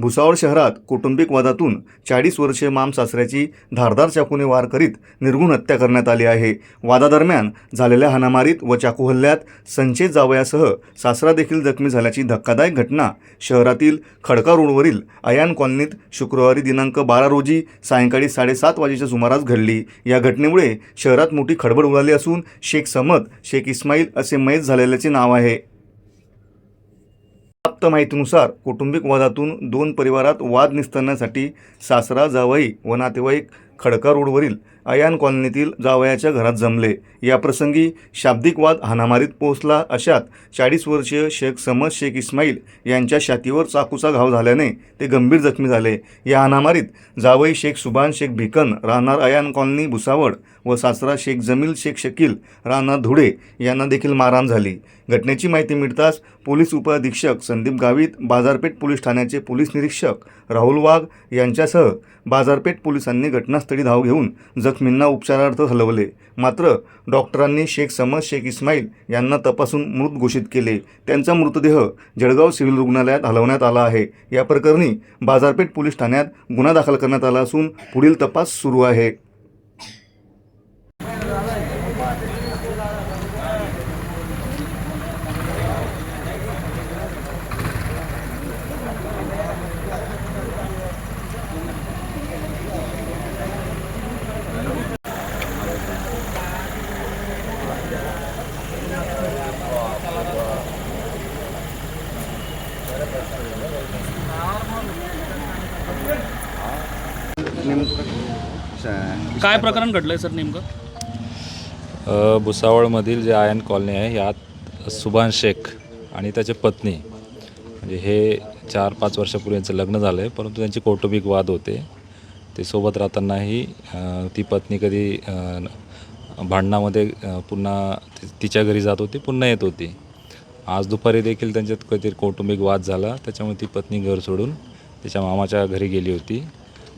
भुसावळ शहरात कौटुंबिक वादातून चाळीस वर्षीय माम सासऱ्याची धारदार चाकूने वार करीत निर्गुण हत्या करण्यात आली आहे. वादादरम्यान झालेल्या हाणामारीत व चाकू हल्ल्यात संचेत जावयासह सासरा देखील जखमी झाल्याची धक्कादायक घटना शहरातील खडका रोडवरील अयान कॉलनीत शुक्रवारी दिनांक बारा रोजी सायंकाळी साडेसात वाजेच्या सुमारास घडली. या घटनेमुळे शहरात मोठी खडबड उडाली असून शेख समद शेख इस्माईल असे मयत झालेल्याचे नाव आहे. प्राप्त माहितीनुसार कौटुंबिक वादातून दोन परिवारात वाद निस्तरण्यासाठी सासरा जावई व नातेवाईक खडका रोडवरील अयान कॉलनीतील जावयाच्या घरात जमले. याप्रसंगी शाब्दिक वाद हानामारीत पोहोचला अशात चाळीस वर्षीय शेख समद शेख इस्माईल यांच्या छातीवर चाकूचा घाव झाल्याने ते गंभीर जखमी झाले. या हानामारीत जावई शेख सुभान शेख भिकन राहणार अयान कॉलनी भुसावळ व सासरा शेख जमील शेख शकील राहणार धुळे यांना देखील मारहाण झाली. घटनेची माहिती मिळताच पोलीस उपअधीक्षक संदीप गावित बाजारपेठ पोलीस ठाण्याचे पोलीस निरीक्षक राहुल वाघ यांच्यासह बाजारपेठ पोलिसांनी घटनास्थळी धाव घेऊन जखमी जखमींना उपचारार्थ हलवले. मात्र डॉक्टरांनी शेख समद शेख इस्माईल यांना तपासून मृत घोषित केले. त्यांचा मृतदेह जळगाव सिव्हिल रुग्णालयात हलवण्यात आला आहे. या प्रकरणी बाजारपेठ पोलीस ठाण्यात गुन्हा दाखल करण्यात आला असून पुढील तपास सुरू आहे. काय प्रकरण घडलंय सर नेमकं? अ, भुसावळमधील जे आयन कॉलनी आहे यात सुभान शेख आणि त्याची पत्नी म्हणजे हे चार पाच वर्षापूर्वी यांचं लग्न झालं आहे परंतु त्यांचे कौटुंबिक वाद होते. ते सोबत राहतानाही अ, ती पत्नी कधी अ, भांडणामध्ये अ, पुन्हा ति- तिच्या घरी जात होती पुन्हा येत होती. आज दुपारी देखील त्यांच्यात काहीतरी कौटुंबिक वाद झाला. त्याच्यामुळे ती पत्नी घर सोडून तिच्या मामाच्या घरी गेली होती.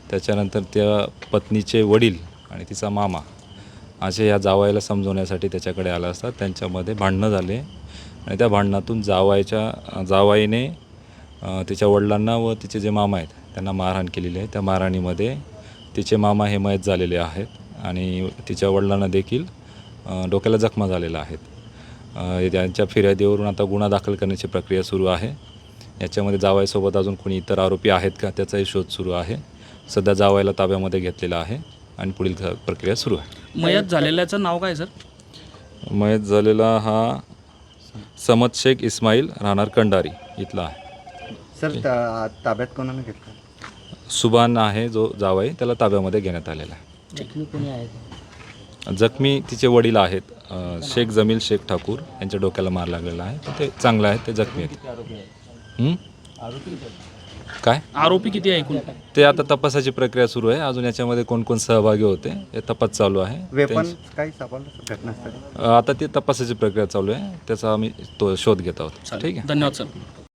त्याच्यानंतर त्या पत्नीचे वडील आणि तिचा मामा असे या जावायला समजवण्यासाठी त्याच्याकडे आला असतात त्यांच्यामध्ये भांडणं झाले. आणि त्या भांडणातून जावायच्या जावाईने तिच्या वडिलांना व तिचे जे मामा आहेत त्यांना मारहाण केलेली आहे. त्या मारहाणीमध्ये तिचे मामा हे मयत झालेले आहेत. आणि तिच्या वडिलांना देखील डोक्याला जखमा झालेल्या आहेत. त्यांच्या फिर्यादीवरून आता गुन्हा दाखल करण्याची प्रक्रिया सुरू आहे. याच्यामध्ये जावाईसोबत अजून कोणी इतर आरोपी आहेत का त्याचाही शोध सुरू आहे. सध्या जावायला ताब्यामध्ये घेतलेला आहे आणि पुढील प्रक्रिया सुरू आहे. मयत झालेल्याचं नाव काय सर? मयत झालेला हा समद शेख इस्माईल राहणार कंडारी इथला आहे. सर ताब्यात कोणाने घेतलं? सुभान आहे जो जावाई त्याला ताब्यामध्ये घेण्यात आलेला आहे? जखमी तिचे वडील आहेत शेख जमील शेख ठाकूर यांच्या डोक्याला मार लागलेला आहे. तर ते चांगलं आहे ते जखमी आहेत. हं? काय? आरोपी किती आहे ते आता तपासाची प्रक्रिया सुरू आहे. अजून याच्यामध्ये कोण कोण सहभागी होते हे तपास चालू आहे. आता ती तपासाची प्रक्रिया चालू आहे. त्याचा आम्ही तो शोध घेत आहोत. ठीक आहे. धन्यवाद सर.